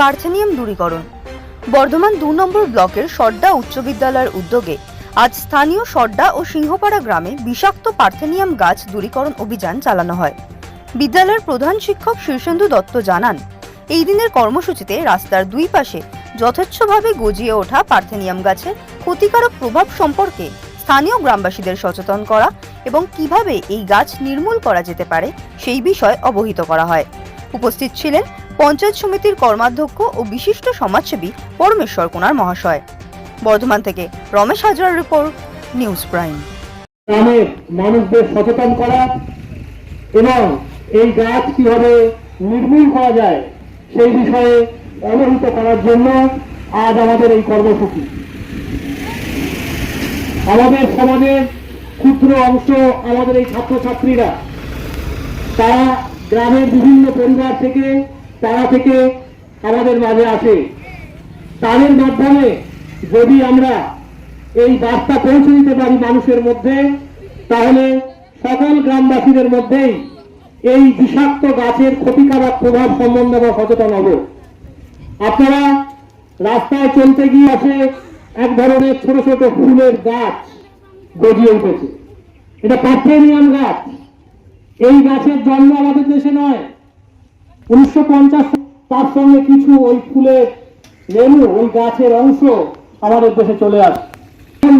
Parthenium দূরীকরণ। Bardhaman দু নম্বর ব্লকের সর্ডা উচ্চ বিদ্যালয়ের উদ্যোগে আজ স্থানীয় সর্ডা ও সিংহপাড়া গ্রামে বিষাক্ত পার্থেনিয়াম গাছ দূরীকরণ অভিযান চালানো হয়। বিদ্যালয়ের প্রধান শিক্ষক শীর্ষেন্দু দত্ত জানান, এই দিনের কর্মসূচিতে রাস্তার দুই পাশে যথেচ্ছভাবে গজিয়ে ওঠা পার্থেনিয়াম গাছের ক্ষতিকারক প্রভাব সম্পর্কে স্থানীয় গ্রামবাসীদের সচেতন করা এবং কীভাবে এই গাছ নির্মূল করা যেতে পারে সেই বিষয়ে অবহিত করা হয়। উপস্থিত ছিলেন পঞ্চায়েত সমিতির কর্মাধ্যক্ষ ও বিশিষ্ট সমাজসেবী পরমেশ্বর কুমার মহাশয়। বর্ধমান থেকে রমেশ হাজরার রিপোর্ট, নিউজ প্রাইম। মানুষদের সচেতন করা এবং এই গাছ কীভাবে নির্মূল করা যায় সেই বিষয়ে অবহিত করার জন্য আজ আমাদের এই কর্মসূচি। আমাদের সমাজের ক্ষুদ্র অংশ, আমাদের এই ছাত্রছাত্রীরা, তারা গ্রামের বিভিন্ন পরিবার থেকে তারা থেকে আমাদের মাঝে আসে। তাদের মাধ্যমে যদি আমরা এই বার্তা পৌঁছে দিতে পারি মানুষের মধ্যে, তাহলে সকল গ্রামবাসীদের মধ্যেই এই বিষাক্ত গাছের ক্ষতিকারক প্রভাব সম্বন্ধে আমরা সচেতন হব। আপনারা রাস্তায় চলতে গিয়ে আসে এক ধরনের ছোট ছোট ফুলের গাছ গজিয়ে উঠেছে। এটা পার্থেনিয়াম গাছ। এই গাছের জন্ম আমাদের দেশে নয়। উনিশশো পঞ্চাশ তার সঙ্গে কিছু ওই ফুলের রেণু, ওই গাছের অংশ আমাদের দেশে চলে আসে।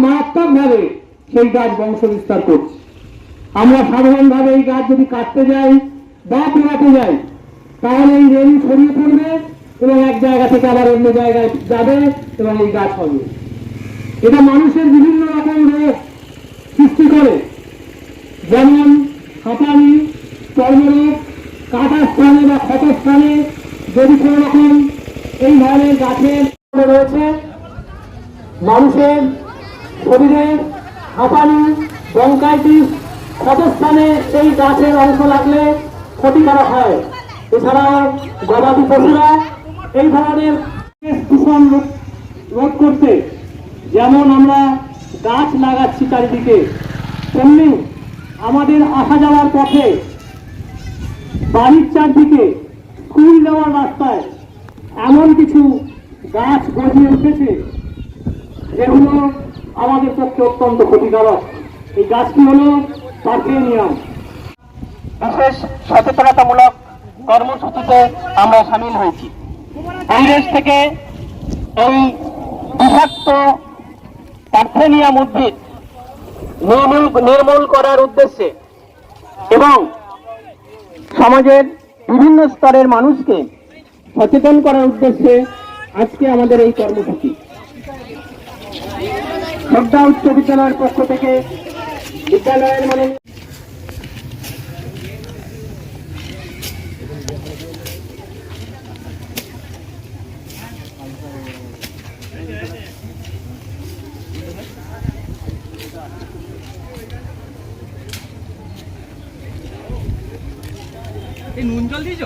মারাত্মক ভাবে সেই গাছ বংশ বিস্তার করছে। আমরা সাধারণভাবে এই গাছ যদি কাটতে যাই বা পোড়াতে যাই, তাহলে এই রেণু ছড়িয়ে পড়বে এবং এক জায়গা থেকে আবার অন্য জায়গায় যাবে এবং এই গাছ হবে। এটা মানুষের বিভিন্ন রকম রোগ সৃষ্টি করে। যেমন হাঁপানি চর্মরোগ কাটার স্থানে বা ক্ষত স্থানে যদি কোনো রকম এই ধরনের গাছের রয়েছে, মানুষের শরীরে হাঁপানি ব্রঙ্কাইটিস ক্ষতস্থানে এই গাছের অংশ লাগলে ক্ষতিকারক হয়। এছাড়াও গবাদি পশুরা এই ধরনের দূষণ রোধ করতে, যেমন আমরা গাছ লাগাচ্ছি চারিদিকে, তেমনি আমাদের আসা যাওয়ার পথে বাড়ির চারদিকে স্কুল যাওয়ার রাস্তায় এমন কিছু গাছ গজিয়ে উঠেছে, যেগুলো আমাদের পক্ষে অত্যন্ত ক্ষতিকারক। এই গাছটি হলো পার্থেনিয়াম বিশেষ সচেতনতামূলক কর্মসূচিতে আমরা সামিল হয়েছি। দেশ থেকে এই বিষাক্ত পার্থেনিয়াম উদ্ভিদ নির্মূল নির্মূল করার উদ্দেশ্যে এবং সমাজের বিভিন্ন স্তরের মানুষকে সচেতন করার উদ্দেশ্যে আজকে আমাদের এই কর্মসূচি। শ্রদ্ধা উচ্চ বিদ্যালয়ের পক্ষ থেকে বিদ্যালয়ের মানে এই নুন জল দিয়েছ?